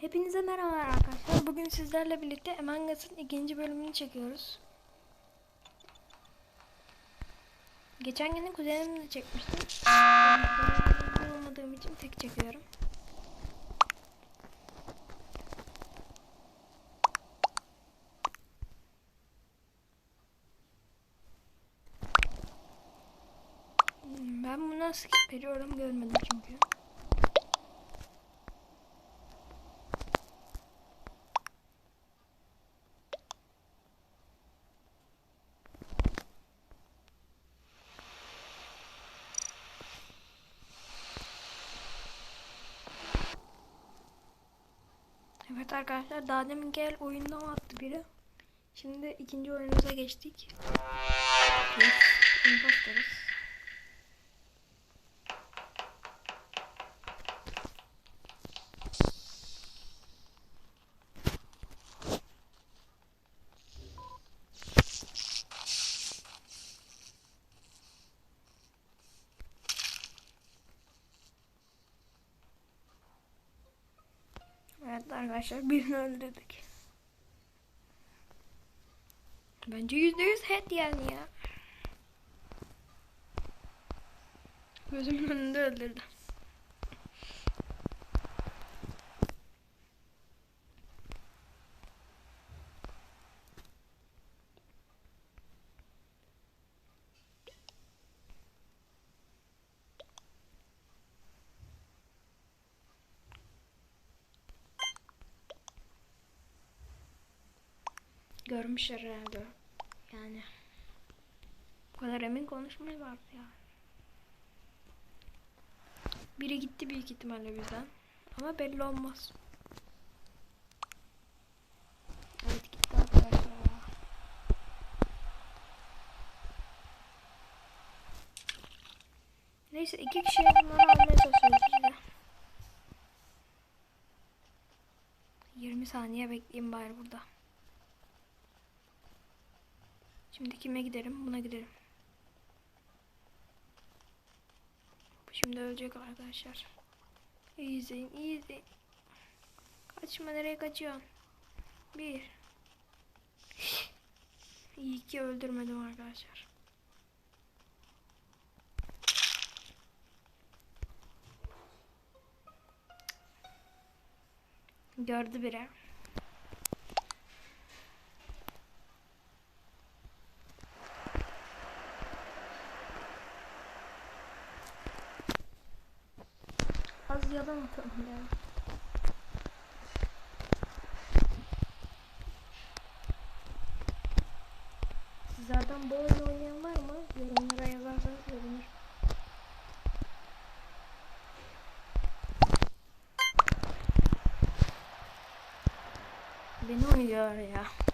Hepinize merhaba arkadaşlar. Bugün sizlerle birlikte Among Us'ın ikinci bölümünü çekiyoruz. Geçen gün kuzenimle çekmiştim. Olmadığım için tek çekiyorum. Hmm, Ben buna skip veriyorum görmedim çünkü. Evet arkadaşlar daha demin gel oyundan attı biri. Şimdi ikinci oyunumuza geçtik. Biz Evet arkadaşlar birini öldürdük. Bence yüzde yüz head yani ya. Gözümün önünde öldürdü. Görmüşler herhalde. Yani. Bu kadar emin konuşmayı vardı ya. Biri gitti büyük ihtimalle bizden. Ama belli olmaz. Evet gitti arkadaşlar. Neyse iki kişi bunları almaya çalışıyoruz de. 20 saniye bekleyeyim bari burada. Şimdi kime giderim? Buna giderim. Şimdi ölecek arkadaşlar. İyi izleyin, iyi izleyin. Kaçma nereye kaçıyorsun? Bir. İyi ki öldürmedim arkadaşlar. Gördü biri. Yalan atalım ya. Sizlerden bu oyunu oynayan var mı? Yorumlara yazarsanız sevinirim. Beni oynuyor ya.